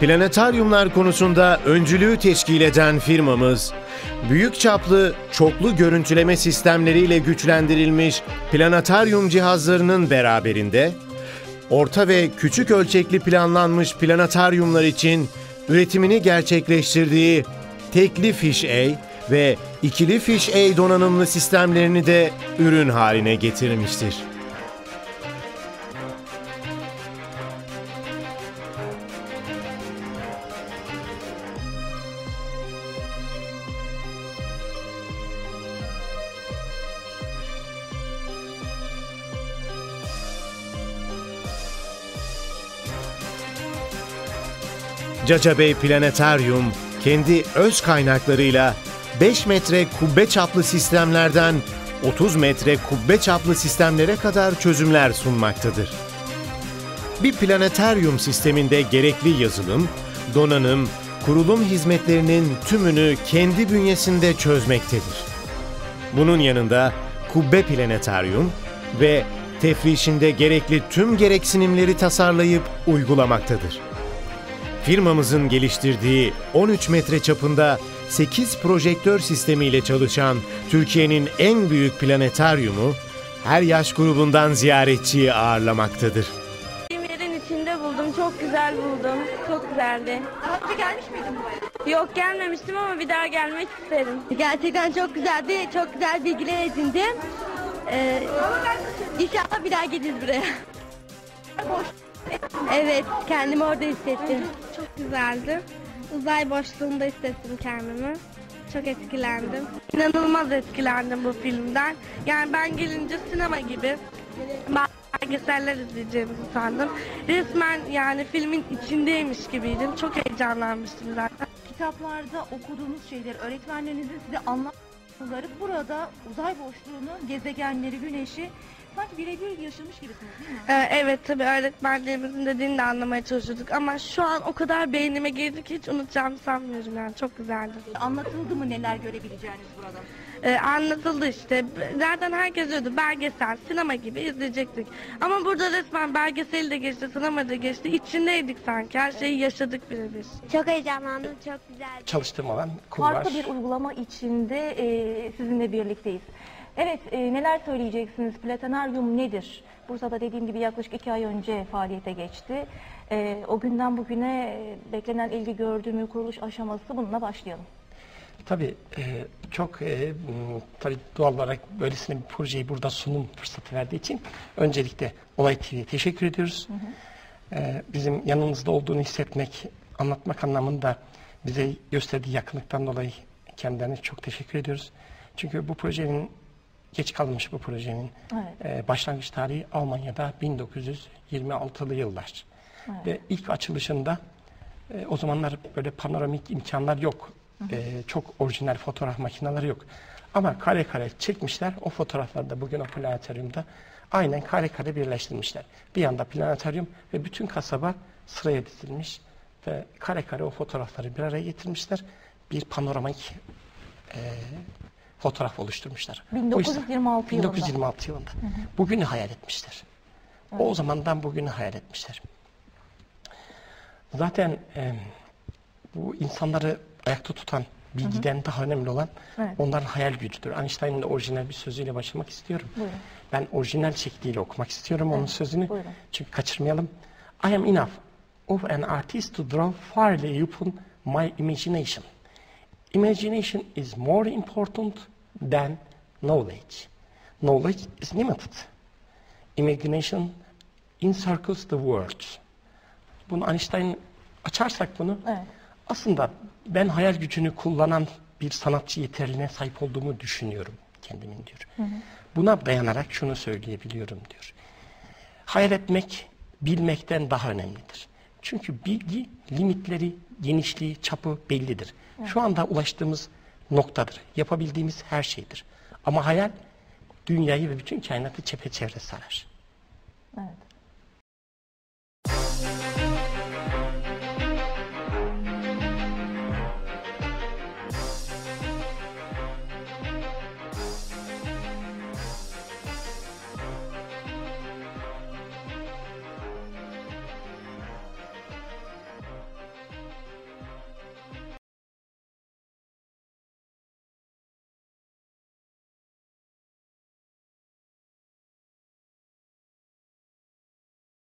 Planetaryumlar konusunda öncülüğü teşkil eden firmamız, büyük çaplı çoklu görüntüleme sistemleriyle güçlendirilmiş planetaryum cihazlarının beraberinde, orta ve küçük ölçekli planlanmış planetaryumlar için üretimini gerçekleştirdiği tekli Fish A ve ikili Fish A donanımlı sistemlerini de ürün haline getirmiştir. Caca Bey Planetaryum kendi öz kaynaklarıyla 5 metre kubbe çaplı sistemlerden 30 metre kubbe çaplı sistemlere kadar çözümler sunmaktadır. Bir planetaryum sisteminde gerekli yazılım, donanım, kurulum hizmetlerinin tümünü kendi bünyesinde çözmektedir. Bunun yanında kubbe planetaryum ve tefrişinde gerekli tüm gereksinimleri tasarlayıp uygulamaktadır. Firmamızın geliştirdiği 13 metre çapında 8 projektör sistemiyle çalışan Türkiye'nin en büyük planetaryumu her yaş grubundan ziyaretçiyi ağırlamaktadır. yerin içinde buldum. Çok güzel buldum. Çok güzeldi. Daha önce gelmiş miydin buraya? Yok gelmemiştim ama bir daha gelmek isterim. Gerçekten çok güzeldi. Çok güzel bilgiler edindim. Ee, inşallah bir daha geliriz buraya. Evet, kendimi orada hissettim. Çok güzeldi. Uzay boşluğunda hissettim kendimi. Çok etkilendim. İnanılmaz etkilendim bu filmden. Yani ben gelince sinema gibi belgeseller izleyeceğimizi sandım. Resmen yani filmin içindeymiş gibiydim. Çok heyecanlanmıştım zaten. kitaplarda okuduğunuz şeyleri, öğretmenlerinizin size anlattıkları burada uzay boşluğunu, gezegenleri, güneşi sanki birebir yaşamış gibisiniz değil mi? Ee, evet tabii öğretmenlerimizin dediğini de anlamaya çalışıyorduk ama şu an o kadar beynime girdi ki hiç unutacağımı sanmıyorum yani çok güzeldi. Anlatıldı mı neler görebileceğiniz burada? Ee, anlatıldı işte zaten herkes diyordu belgesel sinema gibi izleyecektik ama burada resmen belgeseli de geçti sinema da geçti içindeydik sanki her şeyi yaşadık birebir. Çok heyecanlandım, çok güzeldi. çalıştığım alan kum var. Farklı bir uygulama içinde e, sizinle birlikteyiz. Evet, e, neler söyleyeceksiniz? Planetaryum nedir? Bursa'da dediğim gibi yaklaşık iki ay önce faaliyete geçti. E, o günden bugüne e, beklenen ilgi gördüğü mü kuruluş aşaması bununla başlayalım. Tabii e, çok e, tabii doğal olarak böylesine bir projeyi burada sunum fırsatı verdiği için öncelikle Olay TV'ye teşekkür ediyoruz. E, bizim yanımızda olduğunu hissetmek, anlatmak anlamında bize gösterdiği yakınlıktan dolayı kendilerine çok teşekkür ediyoruz. Çünkü bu projenin geç kalmış bu projenin Evet. e, başlangıç tarihi Almanya'da 1926'lı yıllar. Ve ilk açılışında e, o zamanlar böyle panoramik imkanlar yok. E, çok orijinal fotoğraf makineleri yok. Ama kare kare çekmişler. O fotoğrafları da bugün o planetaryumda aynen kare kare birleştirmişler. Bir yanda planetaryum ve bütün kasaba sıraya dizilmiş ve kare kare o fotoğrafları bir araya getirmişler. Bir panoramik e, fotoğraf oluşturmuşlar. O yüzden- 1926 yılında. 1926 yılında. Bugünü hayal etmişler. O zamandan bugünü hayal etmişler. Zaten e, bu insanları ayakta tutan bilgiden daha önemli olan Evet. onların hayal gücüdür. Einstein'ın orijinal bir sözüyle başlamak istiyorum. Buyurun. Ben orijinal şekliyle okumak istiyorum onun sözünü. buyurun. Çünkü kaçırmayalım. I am enough of an artist to draw farly upon my imagination. Imagination is more important than knowledge. Knowledge is limited. Imagination encircles the world. Bunu Einstein açarsak bunu Evet. aslında ben hayal gücünü kullanan bir sanatçı yeterliğine sahip olduğumu düşünüyorum kendimin diyor. Buna dayanarak şunu söyleyebiliyorum diyor. Hayal etmek bilmekten daha önemlidir. Çünkü bilgi limitleri, genişliği, çapı bellidir. Şu anda ulaştığımız noktadır. Yapabildiğimiz her şeydir. Ama hayal dünyayı ve bütün kainatı çepeçevre sarar. Evet.